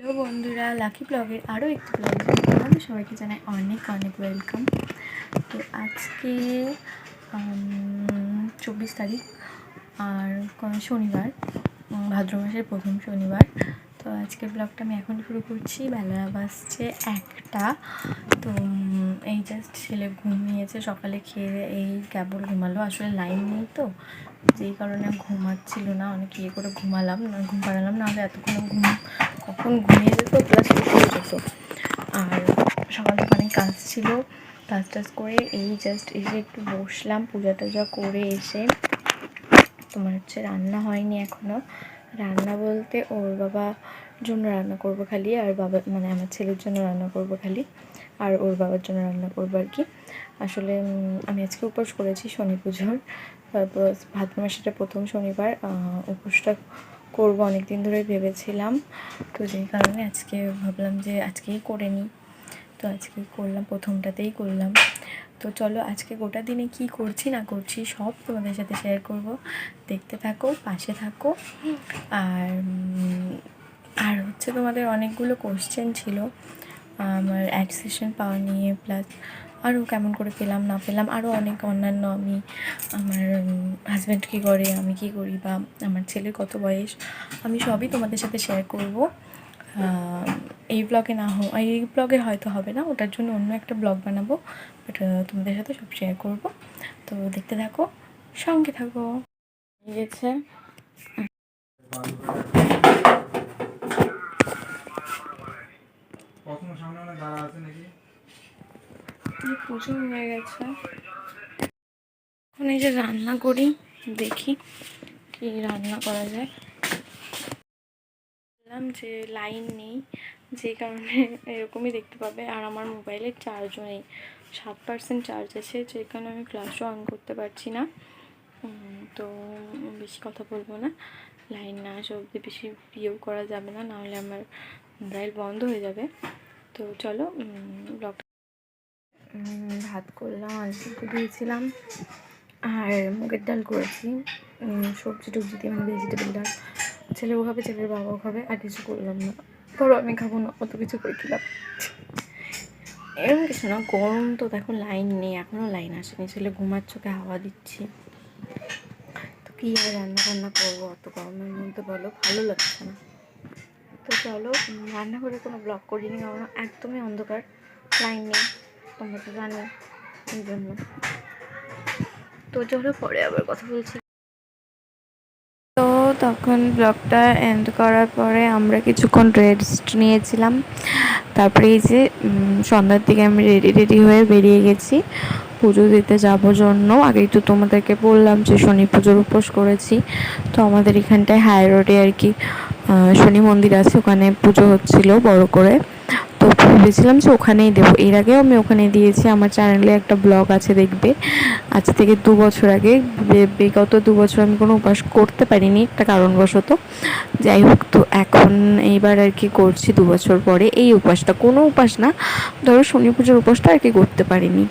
Hello বন্ধুরা, lucky ব্লগের আরও একটি ব্লগ তোমাদের সবাইকে জানাই অনেক অনেক ওয়েলকাম তো আজকে চব্বিশ তারিখ আর শনিবার ভাদ্র মাসের প্রথম শনিবার। তো আজকের ব্লগটা আমি এখন শুরু করছি। বেলা বাজছে একটা। তো এই জাস্ট ছেলে ঘুমিয়েছে, সকালে খেয়ে এই কেবল ঘুমালো। আসলে লাইন নেই তো, যেই কারণে ঘুমাচ্ছিল না। অনেক ইয়ে করে ঘুমালাম, না, ঘুম পাড়ালাম নাহলে এতক্ষণ ঘুম, কখন ঘুমিয়ে যেত প্লাস উঠেও যেত। আর সকাল অনেক কাজ ছিল, কাজ টাজ করে এই জাস্ট এসে একটু বসলাম, পূজা টুজা করে এসে, তোমার হচ্ছে রান্না হয়নি এখনও রান্না বলতে ওর বাবার জন্য রান্না করব খালি, আর বাবা মানে আমার ছেলের জন্য রান্না করব খালি, আর ওর বাবার জন্য রান্না করব আর কি। আসলে আমি আজকে উপোস করেছি শনি পুজোর, তারপর ভাদ্র মাসেটা প্রথম শনিবার উপোসটা করব অনেক দিন ধরে ভেবেছিলাম। তো যেই কারণে আজকে ভাবলাম যে আজকেই করে নিই। তো আজকে করলাম, প্রথমটাতেই করলাম। তো চলো আজকে গোটা দিনে কি করছি, না করছি সব তোমাদের সাথে শেয়ার করব। দেখতে থাকো, পাশে থাকো। আর আর হচ্ছে তোমাদের অনেকগুলো কোশ্চেন ছিল। আমার অ্যাডসেশন পাওয়া নিয়ে প্লাস আরও কেমন করে পেলাম, না পেলাম আরও অনেক অন্যান্য আমি, আমার হাজব্যান্ড কী করে, আমি কী করি, বা আমার ছেলের কত বয়স, আমি সবই তোমাদের সাথে শেয়ার করব। এই ব্লগে না হো এই ব্লগে হয়তো হবে না ওটার জন্য অন্য একটা ব্লগ বানাবো বাট তোমাদের সাথে সব শেয়ার করব। তো দেখতে থাকো সঙ্গে থাকো। গেছে পুজো হয়ে গেছে। এখন এই যে রান্না করি দেখি কি রান্না করা যায়। বললাম যে লাইন নেই, যে কারণে এরকমই দেখতে পাবে। আর আমার মোবাইলের চার্জও নেই। সাত পার্সেন্ট চার্জ আছে, যে কারণে আমি ফ্ল্যাশও অন করতে পারছি না। তো বেশি কথা বলব না। লাইন না আসা অবধি বেশি ইয়েও করা যাবে না, নাহলে আমার মোবাইল বন্ধ হয়ে যাবে। তো চলো ব্লগ ভাত করলাম সিদ্ধ দিয়েছিলাম, আর মুগের ডাল করেছি। সবজি টবজি দিয়ে মানে ভেজিটেবল ডাল। ছেলেও খাবে ছেলের বাবাও খাবে আর কিছু করলাম না। ধরো আমি খাব না, অত কিছু করে খেলাম এরকম কিছু না, গরম তো দেখো লাইন নেই এখনও লাইন আসেনি। ছেলে ঘুমাচ্ছোকে হাওয়া দিচ্ছি। তো কী আর রান্না বান্না করব, অত গরমের মধ্যে বলো, ভালো লাগছে না। তো চলো রান্না করে কোনো ব্লগ করিনি, কারণ একদমই অন্ধকার, লাইন নেই, তোমরা তো জানো এই জন্য। তো চলো, পরে আবার কথা বলছি। তখন ব্লগটা এন্ড করার পরে আমরা কিছুক্ষণ রেস্ট নিয়েছিলাম। তারপরে এই যে সন্ধ্যার দিকে আমি রেডি রেডি হয়ে বেরিয়ে গেছি। পুজো দিতে যাব জন্য। আগেই তো তোমাদেরকে বললাম যে, শনি পুজোর উপোস করেছি। তো আমাদের এখানটায় হাই রোডে আর কি শনি মন্দির আছে। ওখানে পুজো হচ্ছিল বড় করে। তো ভেবেছিলাম যে ওখানেই দেবো। এর আগেও আমি ওখানে দিয়েছি। আমার চ্যানেলে একটা ব্লগ আছে দেখবে। আজ থেকে দু বছর আগে। বিগত দু বছর আমি কোনো উপাস করতে পারিনি, একটা কারণবশত। যাই হোক, তো এখন এইবার আর কি করছি দু বছর পরে। এই উপাসটা কোনো উপাস না। ধরো শনি পুজোর উপাসটা আর কি করতে পারিনি।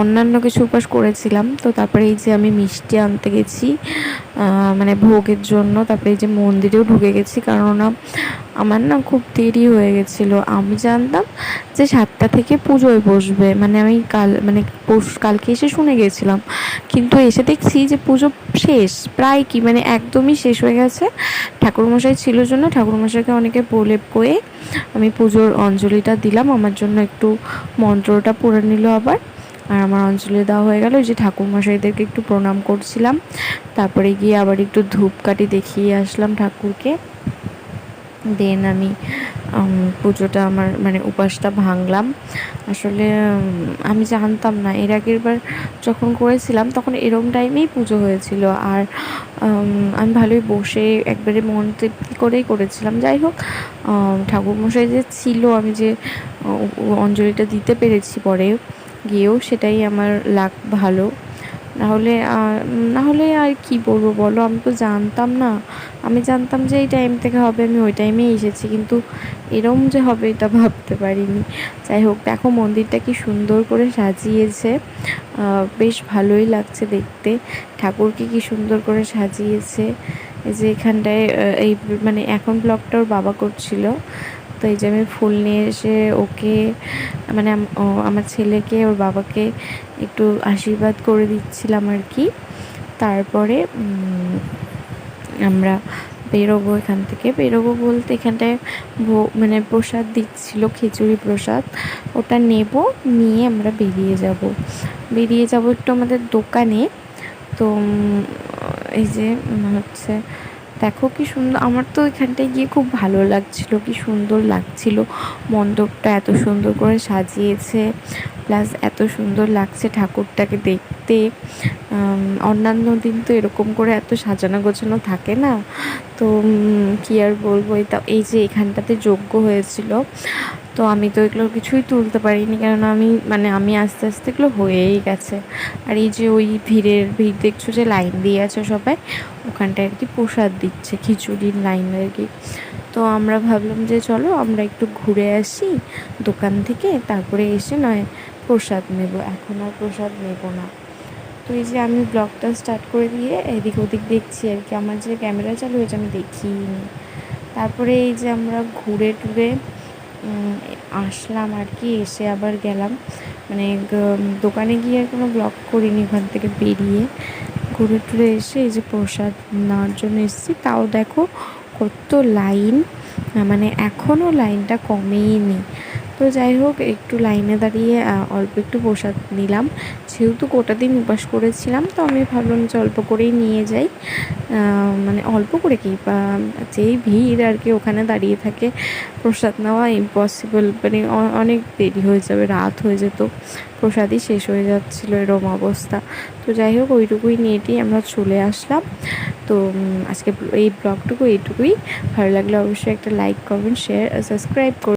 অন্যান্য কিছু উপাস করেছিলাম। তো তারপরে এই যে আমি মিষ্টি আনতে গেছি। মানে ভোগের জন্য। তারপরে এই যে মন্দিরেও ঢুকে গেছি। কেননা আমার না খুব দেরি হয়ে গেছিল। আমি জানতাম যে সাতটা থেকে পুজোয় বসবে। মানে আমি কাল মানে কালকে এসে শুনে গেছিলাম। কিন্তু এসে দেখছি যে পুজো শেষ। প্রায় কি মানে একদমই শেষ হয়ে গেছে। ঠাকুরমশাই ছিল জন্য ঠাকুরমশাইকে অনেকে বলে কয়ে আমি পুজোর অঞ্জলিটা দিলাম। আমার জন্য একটু মন্ত্রটা পড়ে নিল আবার। আর আমার অঞ্জলি দেওয়া হয়ে গেল। যে ঠাকুরমশাইদেরকে একটু প্রণাম করছিলাম। তারপরে গিয়ে আবার একটু ধূপকাঠি দেখিয়ে আসলাম ঠাকুরকে। দেন আমি পুজোটা আমার মানে উপাসটা ভাঙলাম। আসলে আমি জানতাম না। এর আগের বার যখন করেছিলাম, তখন এরম টাইমেই পুজো হয়েছিল। আর আমি ভালোই বসে একবারে মন তৃপ্তি করেই করেছিলাম। যাই হোক ঠাকুরমশাই যে ছিল, আমি যে অঞ্জলিটা দিতে পেরেছি পরে, গিয়েও সেটাই আমার লাগ ভালো। নাহলে নাহলে আর কি বলব বলো? আমি তো জানতাম না। আমি জানতাম যে এই টাইম থেকে হবে, আমি ওই টাইমেই এসেছি। কিন্তু এরম যে হবে এটা ভাবতে পারিনি। যাই হোক, দেখো মন্দিরটা কি সুন্দর করে সাজিয়েছে। বেশ ভালোই লাগছে দেখতে। ঠাকুরকে কি সুন্দর করে সাজিয়েছে। যে এখানটায় এই মানে এখন ব্লগটা ওর বাবা করছিল। তো এই যে আমি ফুল নিয়ে এসে ওকে মানে আমার ছেলেকে, ওর বাবাকে একটু আশীর্বাদ করে দিচ্ছিলাম আর কি। তারপরে আমরা বেরোবো এখান থেকে। বেরোবো বলতে এখানটায় মানে প্রসাদ দিচ্ছিল, খিচুড়ি প্রসাদ। ওটা নেব, নিয়ে আমরা বেরিয়ে যাব। বেরিয়ে যাব একটু আমাদের দোকানে। তো এই যে হচ্ছে দেখো কি সুন্দর, আমার তো এখানটায় গিয়ে খুব ভালো লাগছিল, কি সুন্দর লাগছিল। মণ্ডপটা এত সুন্দর করে সাজিয়েছে প্লাস এত সুন্দর লাগছে ঠাকুরটাকে দেখতে। অন্যান্য দিন তো এরকম করে এত সাজানো গোছানো থাকে না। তো কী আর বলব এই যে এখানটাতে যোগ্য হয়েছিল তো আমি তো এগুলো কিছুই তুলতে পারিনি, কেননা আমি মানে আমি আস্তে আস্তে এগুলো হয়েই গেছে। আর এই যে ওই ভিড়ের ভিড়, দেখছ যে লাইন দিয়ে আছে সবাই? ওখানটায় আর কি প্রসাদ দিচ্ছে, খিচুড়ির লাইন আর কি। তো আমরা ভাবলাম যে চলো আমরা একটু ঘুরে আসি দোকান থেকে, তারপরে এসে নয় প্রসাদ নেব। এখন আর প্রসাদ নেব না। তো এই যে আমি ব্লগটা স্টার্ট করে দিয়ে এদিক ওদিক দেখছি আর কি, আমার যে ক্যামেরা চালু হয়েছে আমি দেখিনি তারপরে এই যে আমরা ঘুরে টুরে আসলাম আর কি, এসে আবার গেলাম। মানে দোকানে গিয়ে আর কোনো ব্লক করিনি ওখান থেকে বেরিয়ে। ঘুরে টুরে এসে এই যে প্রসাদ নেওয়ার জন্য এসেছি। তাও দেখো কত লাইন মানে এখনও লাইনটা কমেইনি তো যাই হোক, একটু লাইনে দাঁড়িয়ে অল্প একটু প্রসাদ নিলাম। যেহেতু গোটা দিন উপাস করেছিলাম, তো আমি ভাবলাম যে অল্প করেই নিয়ে যাই। মানে অল্প করে কি যেই ভিড় আর কি ওখানে দাঁড়িয়ে থাকে, প্রসাদ নেওয়া ইম্পসিবল মানে অনেক দেরি হয়ে যাবে, রাত হয়ে যেত, প্রসাদই শেষ হয়ে যাচ্ছিল এরকম অবস্থা। তো যাই হোক, ওইটুকুই নিয়েটেই আমরা চলে আসলাম। তো আজকে এই ব্লগটুকু এইটুকুই। ভালো লাগলে অবশ্যই একটা লাইক, কমেন্ট শেয়ার সাবস্ক্রাইব করুন